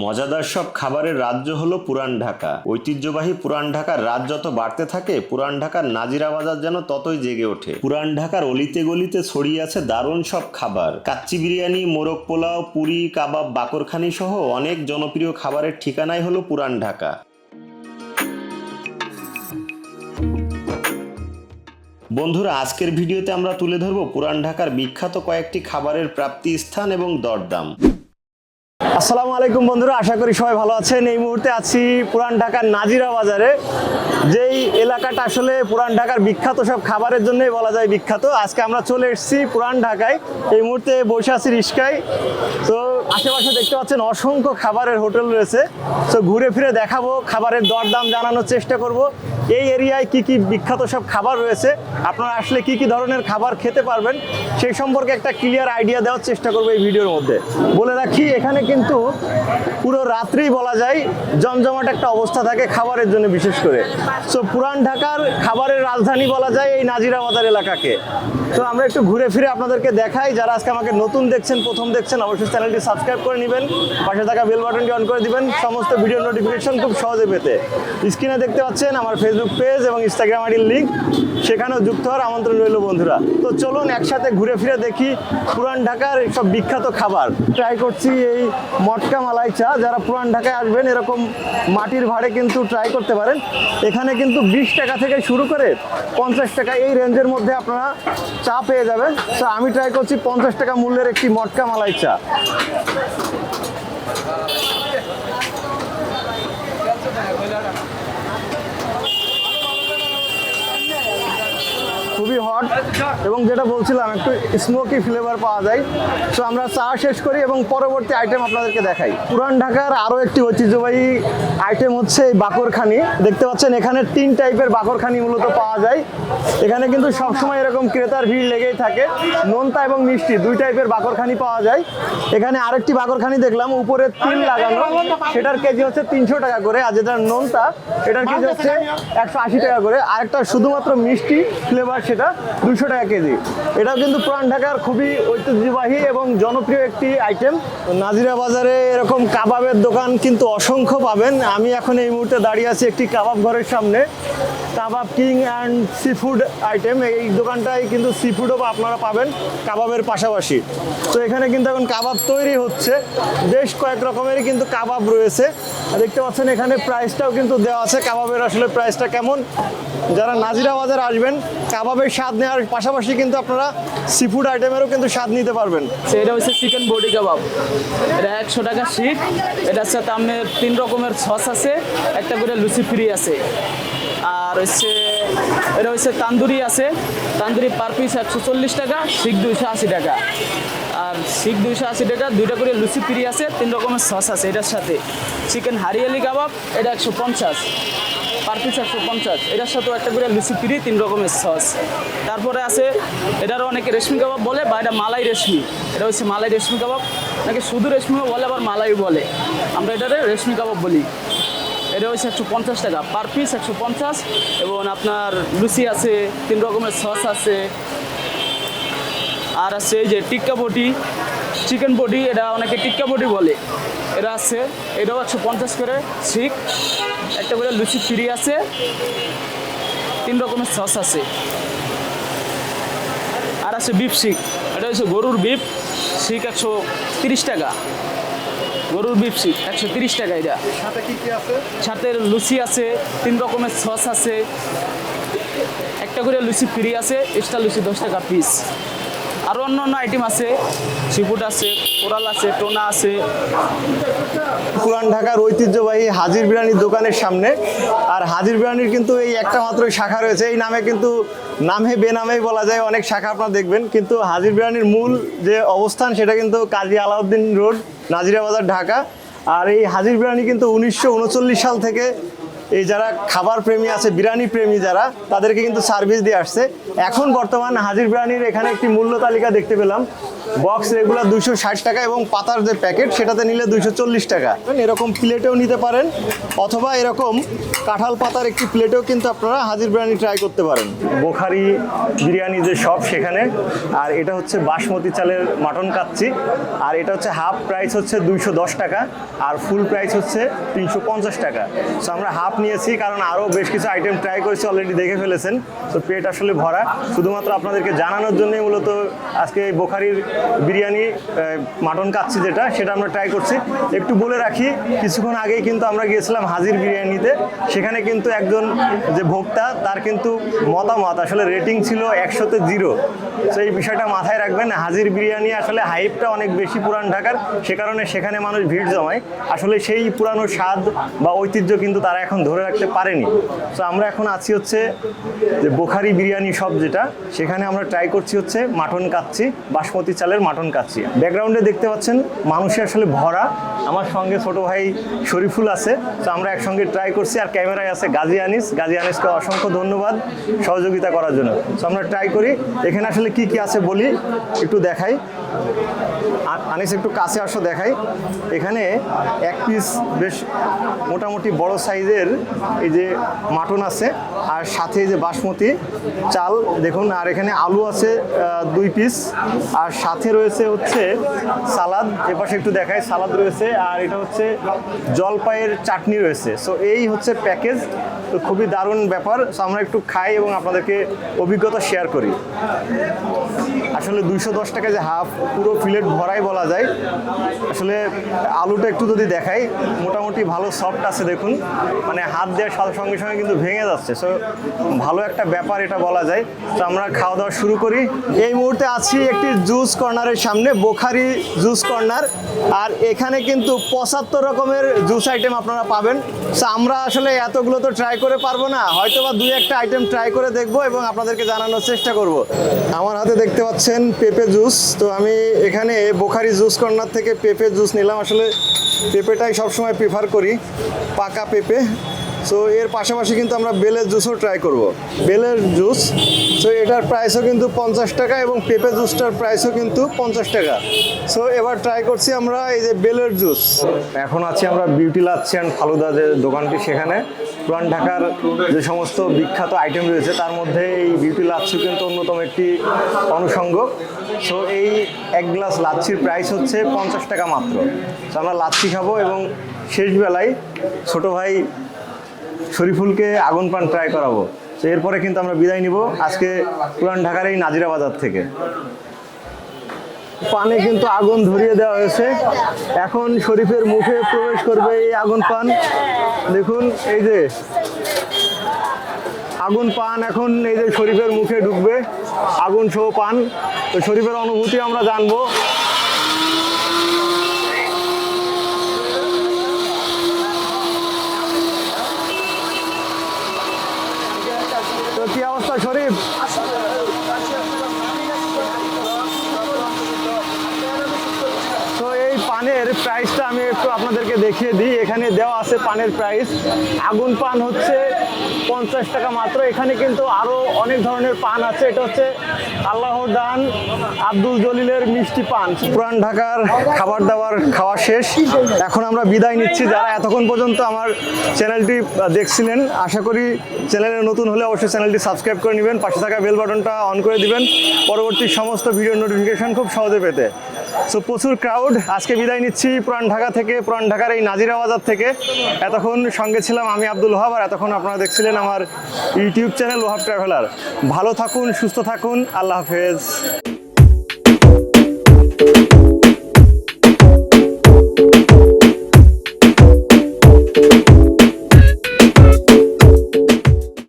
মজাদার সব খাবারের রাজ্য হলো পুরান ঢাকা। ঐতিহ্যবাহী পুরান ঢাকার রাত যত বাড়তে থাকে, পুরান ঢাকার নাজিরা বাজার যেন ততই জেগে ওঠে। পুরান ঢাকার অলিতে গলিতে ছড়িয়ে আছে দারুণ সব খাবার। কাচ্চি বিরিয়ানি, মোরগ পোলাও, পুরি, কাবাব, বাকরখানি সহ অনেক জনপ্রিয় খাবারের ঠিকানাই হলো পুরান ঢাকা। বন্ধুরা, আজকের ভিডিওতে আমরা তুলে ধরবো পুরান ঢাকার বিখ্যাত কয়েকটি খাবারের প্রাপ্তি স্থান এবং দরদাম। আসসালামু আলাইকুম বন্ধুরা, আশা করি সবাই ভালো আছেন। এই মুহূর্তে আছি পুরান ঢাকার নাজিরা বাজারে যেই এলাকাটা আসলে পুরান ঢাকার বিখ্যাত সব খাবারের জন্যই বলা যায় বিখ্যাত, আজকে আমরা চলে এসেছি পুরান ঢাকায়। এই মুহূর্তে বসে আছি রিস্কায়। তো আশেপাশে দেখতে পাচ্ছেন অসংখ্য খাবারের হোটেল রয়েছে। তো ঘুরে ফিরে দেখাবো, খাবারের দরদাম জানানোর চেষ্টা করব। এই এরিয়ায় কি কি বিখ্যাত সব খাবার রয়েছে? আপনারা আসলে কি কি ধরনের খাবার খেতে পারবেন? সেই সম্পর্কে একটা ক্লিয়ার আইডিয়া দেওয়ার চেষ্টা করব এই ভিডিওর মধ্যে। বলে রাখি, এখানে কিন্তু পুরো রাত্রেই বলা যায় জমজমাট একটা অবস্থা থাকে খাবারের জন্য বিশেষ করে। সো পুরান ঢাকার খাবারের রাজধানী বলা যায় এই নাজিরা বাজার এলাকাকে। তো আমরা একটু ঘুরে ফিরে আপনাদেরকে দেখাই। যারা আজকে আমাকে নতুন দেখছেন, প্রথম দেখছেন, অবশ্যই চ্যানেলটি সাবস্ক্রাইব করে নেবেন। পাশে থাকা বেল বাটনটি অন করে দিবেন। সমস্ত ভিডিও নোটিফিকেশন খুব সহজে পেতে। স্ক্রিনে দেখতে পাচ্ছেন, আমার ফেসবুক পেজ এবং ইনস্টাগ্রাম আইডির লিঙ্ক সেখানেও যুক্ত হওয়ার আমন্ত্রণ রইল বন্ধুরা। তো চলুন একসাথে ঘুরে ফিরে দেখি পুরান ঢাকার সব বিখ্যাত খাবার। ট্রাই করছি এই মটকা মালাই চা, যারা পুরান ঢাকায় আসবেন এরকম মাটির ভাড়ে কিন্তু ট্রাই করতে পারেন। এখানে কিন্তু বিশ টাকা থেকে শুরু করে পঞ্চাশ টাকা এই রেঞ্জের মধ্যে আপনারা চা পেয়ে যাবেন। তো আমি ট্রাই করছি পঞ্চাশ টাকা মূল্যের একটি মটকা মালাই চা। খুবই হট এবং যেটা বলছিলাম, একটু স্মোকি ফ্লেভার পাওয়া যায়। তো আমরা চা শেষ করি এবং পরবর্তী আইটেম আপনাদেরকে দেখাই। পুরান ঢাকার আরও একটি ঐতিহ্যবাহী আইটেম হচ্ছে এই বাকরখানি। দেখতে পাচ্ছেন, এখানে তিন টাইপের বাকরখানি মূলত পাওয়া যায়। এখানে কিন্তু সবসময় এরকম ক্রেতার ভিড় লেগেই থাকে। নোনতা এবং মিষ্টি, দুই টাইপের বাকরখানি পাওয়া যায়। এখানে আরেকটি বাকরখানি দেখলাম, উপরে তিল লাগানো। সেটার কেজি হচ্ছে তিনশো টাকা করে, আর যেটা নোনতা, এটার কেজি হচ্ছে একশো আশি টাকা করে। আরেকটা শুধুমাত্র মিষ্টি ফ্লেভার সেটা দুশো টাকা কেজি। এটাও কিন্তু পুরান ঢাকার খুবই ঐতিহ্যবাহী এবং জনপ্রিয় একটি আইটেম নাজিরা বাজারে এরকম কাবাবের দোকান কিন্তু অসংখ্য পাবেন। আমি এখন এই মুহূর্তে দাঁড়িয়ে আছি একটি কাবাব ঘরের সামনে। Kebab king and seafood item এই দোকানটায় কিন্তু সি ফুডও আপনারা পাবেন কাবাবের পাশাপাশি। তো এখানে কিন্তু এখন কাবাব তৈরি হচ্ছে। বেশ কয়েক রকমেরই কিন্তু কাবাব রয়েছে। দেখতে পাচ্ছেন এখানে প্রাইসটাও কিন্তু দেওয়া আছে। কাবাবের আসলে প্রাইসটা কেমন? যারা নাজিরা বাজার আসবেন কাবাবের স্বাদ নেওয়ার পাশাপাশি কিন্তু আপনারা সি ফুড আইটেমেরও কিন্তু স্বাদ নিতে পারবেন। এটা হচ্ছে চিকেন বডি কাবাব এটা একশো টাকা শিখ এটার সাথে আপনার তিন রকমের সস আছে, একটা করে লুচি ফ্রি আছে। আর হচ্ছে, এটা হচ্ছে তান্দুরি আছে। তান্দুরি পার পিস একশো চল্লিশ টাকা, শিখ দুইশো আশি টাকা। আর শিখ দুইশো আশি টাকা, দুইটা করে লুচি ফ্রি আছে, তিন রকমের সস আছে এটার সাথে। চিকেন হারিয়ালি কাবাব এটা একশো পঞ্চাশ। পার পিস একশো পঞ্চাশ। এটার সাথেও একটা করে লুচি ফ্রি তিন রকমের সস তারপরে আছে, এটারও অনেকে রেশমি কাবাব বলে, বা এটা মালাই রেশমি। এটা হচ্ছে মালাই রেশমি কাবাব। নাকি শুধু রেশমিও বলে, আবার মালাই বলে। আমরা এটারে রেশমি কাবাব বলি। এটা হচ্ছে একশো পঞ্চাশ টাকা। পার পিস একশো পঞ্চাশ। এবং আপনার লুচি আছে, তিন রকমের সস আছে। আর আছে যে টিক্কা বটি। চিকেন বডি এটা অনেকে টিক্কা বডি বলে। এটা আছে এটাও একশো পঞ্চাশ করে শিখ একটা করে লুচি ফ্রি আছে। তিন রকমের সস আছে। আর আছে বিফ শিখ এটা হচ্ছে গরুর বিফ শিখ একশো তিরিশ টাকা। গরুর বিফ শিখ একশো তিরিশ টাকা এটা। সাথে কি কি আছে? সাথে লুচি আছে তিন রকমের সস আছে। একটা করে লুচি ফ্রি আছে এক্সট্রা লুচি দশ টাকা পিস আরও অন্য অন্য আইটেম আছে। সিফুড আছে, কোরাল আছে, টোনা আছে। পুরান ঢাকার ঐতিহ্যবাহী হাজির বিরিয়ানির দোকানের সামনে। আর হাজির বিরিয়ানির কিন্তু এই একটা মাত্র শাখা রয়েছে। এই নামে কিন্তু নামে বেনামেই বলা যায়, অনেক শাখা আপনারা দেখবেন। কিন্তু হাজির বিরিয়ানির মূল যে অবস্থান, সেটা কিন্তু কাজী আলাউদ্দিন রোড, নাজিরা বাজার, ঢাকা। আর এই হাজির বিরিয়ানি কিন্তু উনিশশো উনচল্লিশ সাল থেকে এই যারা খাবার প্রেমী আছে, বিরিয়ানি প্রেমী যারা, তাদেরকে কিন্তু সার্ভিস দিয়ে আসছে। এখন বর্তমান হাজির বিরিয়ানির এখানে একটি মূল্য তালিকা দেখতে পেলাম। বক্স রেগুলার দুইশো ষাট টাকা এবং পাতার যে প্যাকেট সেটাতে নিলে দুইশো চল্লিশ টাকা। এরকম প্লেটেও নিতে পারেন অথবা এরকম কাঁঠাল পাতার একটি প্লেটেও কিন্তু আপনারা হাজির বিরিয়ানি ট্রাই করতে পারেন। বোখারি বিরিয়ানি যে শপ সেখানে আর এটা হচ্ছে বাসমতি চালের মাটন কাচ্ছি আর এটা হচ্ছে হাফ প্রাইস হচ্ছে দুইশো দশ টাকা আর ফুল প্রাইস হচ্ছে তিনশো পঞ্চাশ টাকা। সো আমরা হাফ নিয়েছি কারণ আরও বেশ কিছু আইটেম ট্রাই করেছি অলরেডি দেখে ফেলেছেন। তো পেট আসলে ভরা। শুধুমাত্র আপনাদেরকে জানানোর জন্যই মূলত আজকে এই বোখারির বিরিয়ানি মাটন কাচ্ছি যেটা, সেটা আমরা ট্রাই করছি। একটু বলে রাখি, কিছুক্ষণ আগেই কিন্তু আমরা গিয়েছিলাম হাজির বিরিয়ানিতে। সেখানে কিন্তু একজন যে ভোক্তা, তার কিন্তু মতামত, আসলে রেটিং ছিল একশোতে জিরো তো এই বিষয়টা মাথায় রাখবেন, হাজির বিরিয়ানি আসলে হাইপটা অনেক বেশি পুরান ঢাকার, সে কারণে সেখানে মানুষ ভিড় জমায়। আসলে সেই পুরানো স্বাদ বা ঐতিহ্য কিন্তু তারা এখন ধরে রাখতে পারেনি। তো আমরা এখন আছি হচ্ছে যে বোখারি বিরিয়ানি শপ যেটা, সেখানে আমরা ট্রাই করছি হচ্ছে মাটন কাচ্ছি বাসমতি চালের মাটন কাচ্ছি ব্যাকগ্রাউন্ডে দেখতে পাচ্ছেন, মানুষে আসলে ভরা। আমার সঙ্গে ছোট ভাই শরীফুল আছে, তো আমরা একসঙ্গে ট্রাই করছি, আর ক্যামেরায় আছে গাজী আনিস। গাজী আনিসকে অসংখ্য ধন্যবাদ সহযোগিতা করার জন্য। তো আমরা ট্রাই করি। এখানে আসলে কি কি আছে বলি, একটু দেখাই। আ- আনিস, একটু কাছে আসো, দেখাই। এখানে এক পিস বেশ মোটামুটি বড় সাইজের এই যে মাটন আছে, আর সাথে এই যে বাসমতি, চাল, দেখুন, আর এখানে আলু আছে দুই পিস আর সাথে রয়েছে হচ্ছে সালাদ এপাশে একটু দেখাই, সালাদ রয়েছে, আর এটা হচ্ছে জলপাইয়ের চাটনি রয়েছে। সো এই হচ্ছে প্যাকেজ, তো খুবই দারুণ ব্যাপার। সো আমরা একটু খাই এবং আপনাদেরকে অভিজ্ঞতা শেয়ার করি। আসলে দুইশো দশ টাকা যে হাফ পুরো প্লেট ভরাই বলা যায়। আসলে আলুটা একটু যদি দেখাই, মোটামুটি ভালো সফট আছে দেখুন। মানে হাত দেওয়ার সাথে সঙ্গে সঙ্গে কিন্তু ভেঙে যাচ্ছে। সো ভালো একটা ব্যাপার এটা বলা যায়। তো আমরা খাওয়া দাওয়া শুরু করি। এই মুহূর্তে আছি একটি জুস কর্নারের সামনে, বোখারি জুস কর্নার আর এখানে কিন্তু পঁচাত্তর রকমের জুস আইটেম আপনারা পাবেন। সো আমরা আসলে এতগুলো তো ট্রাই করে পারব না। হয়তো বা দুই একটা আইটেম ট্রাই করে দেখব এবং আপনাদেরকে জানানোর চেষ্টা করব। আমার হাতে দেখতে পাচ্ছেন পেঁপে জুস তো আমি এখানে বোখারি জুস কর্নার থেকে পেঁপে জুস নিলাম। আসলে পেঁপেটাই সবসময় প্রিফার করি পাকা পেঁপে। সো এর পাশাপাশি কিন্তু আমরা বেলের জুসও ট্রাই করব। বেলের জুস সো এটার প্রাইসও কিন্তু পঞ্চাশ টাকা এবং পেঁপে জুসটার প্রাইসও কিন্তু পঞ্চাশ টাকা। সো এবার ট্রাই করছি আমরা এই যে বেলের জুস। এখন আছি আমরা বিউটি লাচ্ছি অ্যান্ড ফালুদা যে দোকানটি সেখানে। পুরান ঢাকার যে সমস্ত বিখ্যাত আইটেম রয়েছে, তার মধ্যে এই বিউটি লাচ্ছি কিন্তু অন্যতম একটি অনুষঙ্গ। সো এই এক গ্লাস লাচ্ছির প্রাইস হচ্ছে পঞ্চাশ টাকা মাত্র। তো আমরা লাচ্ছি খাব এবং শেষ বেলায় ছোট ভাই শরীফুলকে আগুন পান ট্রাই করাবো। তো এরপরে কিন্তু আমরা বিদায় নিব। আজকে পুরান ঢাকার এই নাজিরা বাজার থেকে। পানে কিন্তু আগুন ধরিয়ে দেওয়া হয়েছে। এখন শরীফের মুখে প্রবেশ করবে এই আগুন পান। দেখুন, এই যে আগুন পান এখন এই যে শরীফের মুখে ঢুকবে। আগুন সহ পান। তো শরীফের অনুভূতি আমরা জানব তো কি অবস্থা শরীফ তো এই পানের প্রাইসটা আমি একটু আপনাদেরকে দেখিয়ে দিই, এখানে দেওয়া আছে পানের প্রাইস আগুন পান হচ্ছে পঞ্চাশ টাকা মাত্র। এখানে কিন্তু আরও অনেক ধরনের পান আছে। এটা হচ্ছে আল্লাহর দান আব্দুল জলিলের মিষ্টি পান। পুরান ঢাকার খাবার দাবার খাওয়া শেষ। এখন আমরা বিদায় নিচ্ছি। যারা এতক্ষণ পর্যন্ত আমার চ্যানেলটি দেখছিলেন, আশা করি চ্যানেলে নতুন হলে অবশ্যই চ্যানেলটি সাবস্ক্রাইব করে নেবেন। পাশে থাকা বেল বাটনটা অন করে দিবেন। পরবর্তী সমস্ত ভিডিও নোটিফিকেশন খুব সহজে পেতে। সো প্রচুর ক্রাউড আজকে বিদায় নিচ্ছি পুরান ঢাকা থেকে, পুরান ঢাকার এই নাজিরা বাজার থেকে। এতক্ষণ সঙ্গে ছিলাম আমি আব্দুল ওহাব, আর এতক্ষণ আপনারা দেখছিলেন আমার ইউটিউব চ্যানেল ওহাব ট্রাভেলার। ভালো থাকুন, সুস্থ থাকুন, আল্লাহ হাফেজ।